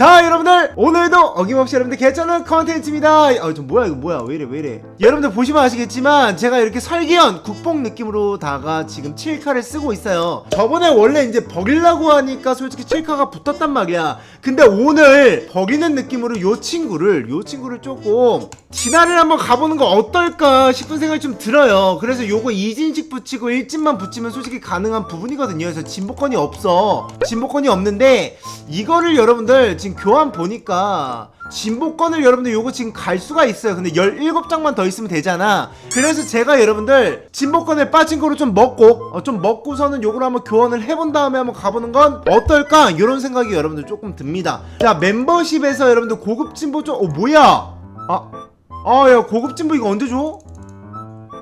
자 여러분들 오늘도 어김없이 여러분들 개쩌는 컨텐츠입니다. 아좀 뭐야 이거 뭐야? 왜이래 왜이래? 여러분들 보시면 아시겠지만 제가 이렇게 설계연 국뽕 느낌으로다가 지금 7카를 쓰고 있어요. 저번에 원래 이제 버리려고 하니까 솔직히 7카가 붙었단 말이야. 근데 오늘 버리는 느낌으로 요 친구를 요 친구를 조금 진화를 한번 가보는 거 어떨까 싶은 생각이 좀 들어요. 그래서 요거 이진식 붙이고 일진만 붙이면 솔직히 가능한 부분이거든요. 그래서 진보권이 없어. 진보권이 없는데 이거를 여러분들 지금 교환 보니까 진보권을 여러분들 요거 지금 갈 수가 있어요. 근데 17장만 더 있으면 되잖아. 그래서 제가 여러분들 진보권을 빠진 거로 좀 먹고 어, 좀 먹고서는 요걸 한번 교환을 해본 다음에 한번 가보는 건 어떨까? 이런 생각이 여러분들 조금 듭니다. 자 멤버십에서 여러분들 고급 진보 좀어 뭐야? 아 아 야 고급 진보 이거 언제 줘?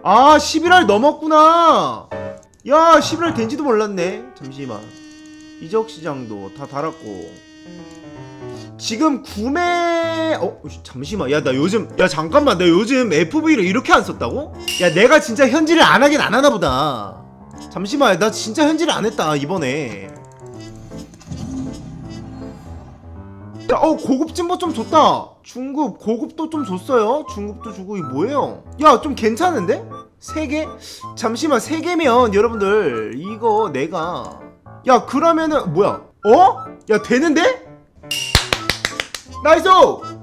아 11월 넘었구나. 야 11월 된지도 몰랐네. 잠시만. 이적 시장도 다 달았고 지금 구매 어 잠시만 야 나 요즘 야 잠깐만 나 요즘 FV를 이렇게 안 썼다고? 야 내가 진짜 현질을 안 하긴 안 하나 보다 잠시만 나 진짜 현질을 안 했다 이번에 자, 어 고급 진보 좀 줬다. 중급 고급도 좀 줬어요. 중급도 주고 이 뭐예요? 야, 좀 괜찮은데? 세 개? 잠시만 세 개면 여러분들 이거 내가 야 그러면은 뭐야? 어? 야 되는데? 나이스!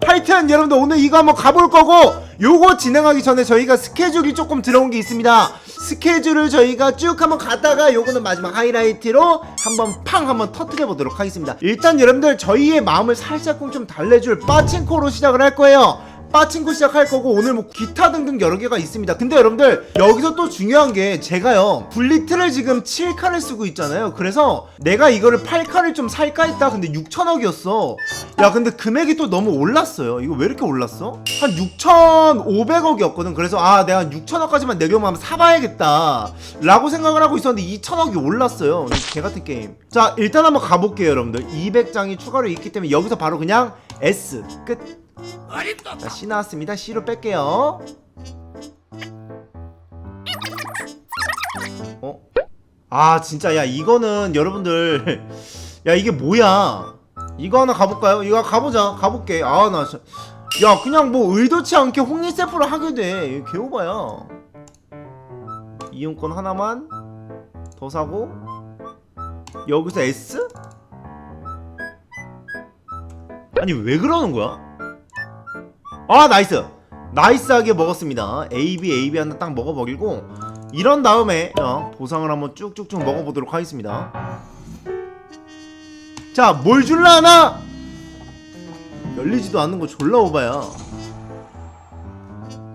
하여튼 여러분들 오늘 이거 한번 가볼 거고 요거 진행하기 전에 저희가 스케줄이 조금 들어온 게 있습니다. 스케줄을 저희가 쭉 한번 갔다가 요거는 마지막 하이라이트로 한번 팡 한번 터트려 보도록 하겠습니다. 일단 여러분들 저희의 마음을 살짝 좀 달래줄 빠친코로 시작을 할 거예요 빠친코 시작할 거고 오늘 뭐 기타 등등 여러 개가 있습니다. 근데 여러분들 여기서 또 중요한 게 제가요 블리트를 지금 7칸을 쓰고 있잖아요. 그래서 내가 이거를 8칸을 좀 살까 했다. 근데 6천억이었어. 야 근데 금액이 또 너무 올랐어요. 이거 왜 이렇게 올랐어? 한 6,500억이었거든. 그래서 아 내가 6천억까지만 내려면 한번 사봐야겠다. 라고 생각을 하고 있었는데 2천억이 올랐어요. 이 개같은 게임. 자 일단 한번 가볼게요 여러분들. 200장이 추가로 있기 때문에 여기서 바로 그냥 S 끝. 자, C 나왔습니다. C로 뺄게요. 어? 아, 진짜, 야, 이거는 여러분들. 야, 이게 뭐야? 이거 하나 가볼까요? 이거 가보자. 가볼게. 아, 나 진짜. 야, 그냥 뭐 의도치 않게 홍리세프를 하게 돼. 개오바야. 이용권 하나만 더 사고. 여기서 S? 아니, 왜 그러는 거야? 아 나이스. 나이스하게 먹었습니다. AB AB 하나 딱 먹어버리고 이런 다음에 자, 보상을 한번 쭉쭉쭉 먹어보도록 하겠습니다. 자뭘 줄라나? 열리지도 않는 거 졸라 오바야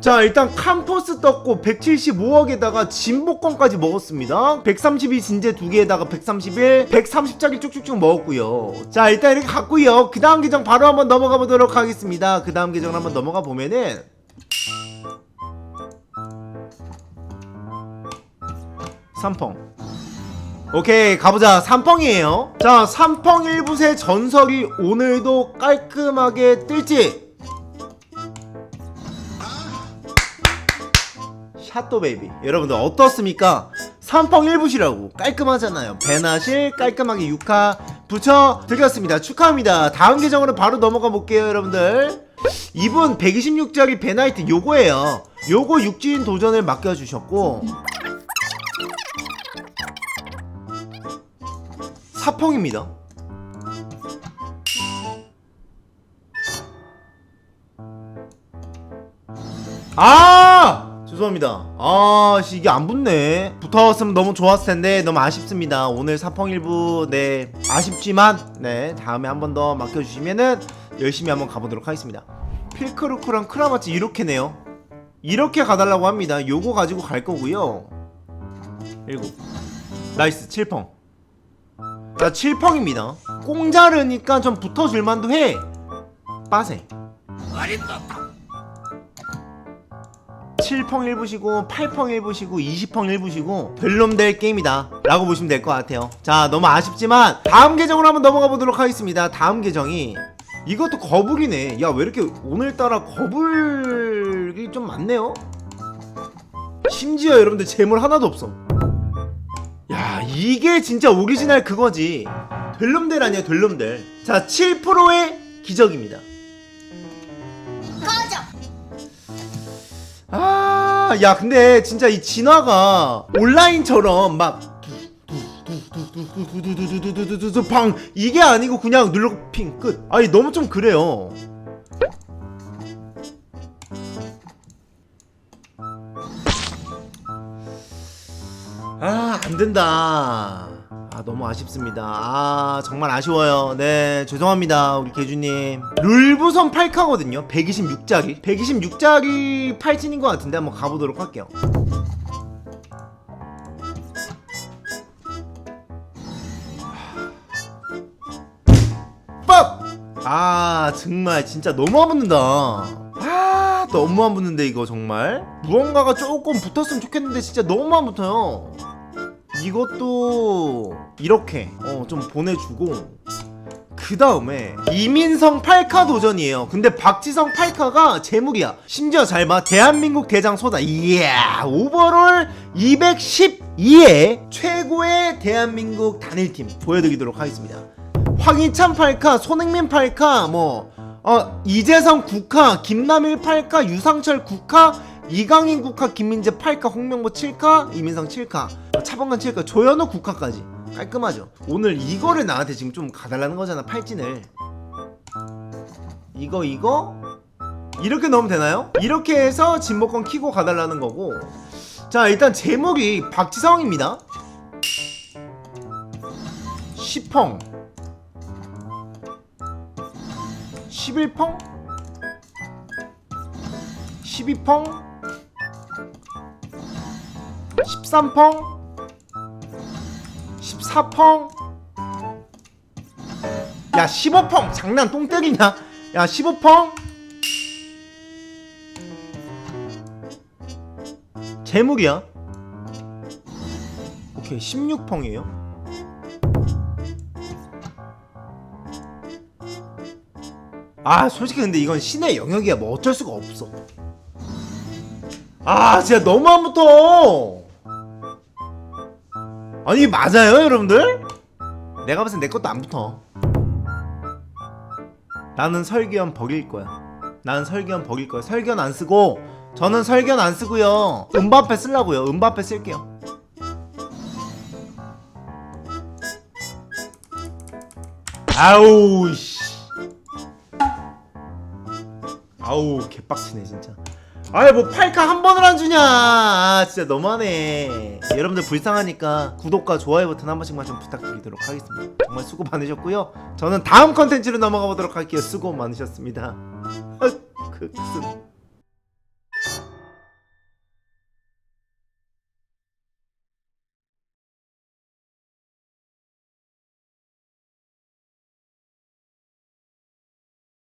자 일단 캄퍼스 떴고 175억에다가 진복권까지 먹었습니다. 132 진제 두 개에다가 131 130짜리 쭉쭉쭉 먹었고요. 자 일단 이렇게 갔고요. 그 다음 계정 바로 한번 넘어가 보도록 하겠습니다. 그 다음 계정 한번 넘어가 보면은 삼펑. 오케이 가보자. 삼펑이에요. 자 삼펑 1부세 전설이 오늘도 깔끔하게 뜰지 샷도 베이비. 여러분들 어떻습니까? 삼펑 1부시라고 깔끔하잖아요. 배나실 깔끔하게 6화 붙여 드렸습니다. 축하합니다. 다음 계정으로 바로 넘어가 볼게요 여러분들. 이분 126짜리 배나이트 요거예요. 요거 육지인 도전을 맡겨주셨고 사펑입니다. 아! 죄송합니다. 아, 씨, 이게 안 붙네. 붙어왔으면 너무 좋았을 텐데, 너무 아쉽습니다. 오늘 사펑일부, 네, 아쉽지만, 네, 다음에 한 번 더 맡겨주시면은 열심히 한번 가보도록 하겠습니다. 필크루크랑 크라마츠 이렇게네요. 이렇게 가달라고 합니다. 요거 가지고 갈 거고요. 7. 나이스, 7펑. 자, 7펑입니다. 공자르니까 좀 붙어줄만도 해. 빠세. 7펑 1부시고 8펑 1부시고 20펑 1부시고 별놈 될 게임이다 라고 보시면 될 것 같아요. 자 너무 아쉽지만 다음 계정으로 한번 넘어가 보도록 하겠습니다. 다음 계정이 이것도 거북이네. 야 왜 이렇게 오늘따라 거북이 좀 많네요? 심지어 여러분들 재물 하나도 없어 야 이게 진짜 오리지널 그거지. 될놈들 아니야 될놈들 자 7%의 기적입니다. 아, 야, 근데 진짜 이 진화가 온라인처럼 막 두두두두두두두두두두두두두 방 이게 아니고 그냥 눌러 핑 끝. 아니 너무 좀 그래요. 아, 안 된다. 아, 너무 아쉽습니다. 아, 정말 아쉬워요. 네, 죄송합니다. 우리 개주님. 룰부선 8카거든요. 126짜리. 126짜리 팔진인 것 같은데 한번 가보도록 할게요. 빡! 아, 정말 진짜 너무 안 붙는다. 아, 너무 안 붙는데 이거 정말. 무언가가 조금 붙었으면 좋겠는데 진짜 너무 안 붙어요. 이것도 이렇게 어 좀 보내주고 그 다음에 이민성 8카 도전이에요. 근데 박지성 8카가 재물이야. 심지어 잘 봐. 대한민국 대장 소다. 이야 오버롤 212에 최고의 대한민국 단일팀 보여드리도록 하겠습니다. 황희찬 8카 손흥민 8카 뭐 어, 이재성 9카 김남일 8카 유상철 9카 이강인 9카 김민재 8카 홍명보 7카 이민성 7카 차범근 7카 조현우 9카까지. 깔끔하죠. 오늘 이거를 나한테 지금 좀 가달라는 거잖아 팔진을. 이거 이거? 이렇게 넣으면 되나요? 이렇게 해서 진보권 키고 가달라는 거고. 자 일단 제목이 박지성입니다. 10펑. 11펑? 12펑? 13펑 14펑? 야 15펑. 장난 똥 때리냐? 야 15펑? 재물이야? 오케이 16펑이에요. 아 솔직히 근데 이건 신의 영역이야. 뭐 어쩔 수가 없어. 아 진짜 너무 안 붙어 아니 맞아요 여러분들? 내가 봤을 땐 내 것도 안 붙어. 나는 설계연 버릴 거야. 나는 설계연 버릴 거야. 설계연 안 쓰고 저는 설계연 안 쓰고요. 음바페 쓰려고요. 음바페 쓸게요. 아우 씨. 아우 개빡치네 진짜 아이 뭐 팔카 한 번을 안 주냐. 아 진짜 너무하네. 여러분들 불쌍하니까 구독과 좋아요 버튼 한 번씩만 좀 부탁드리도록 하겠습니다. 정말 수고 많으셨고요. 저는 다음 컨텐츠로 넘어가 보도록 할게요. 수고 많으셨습니다. 흑흑승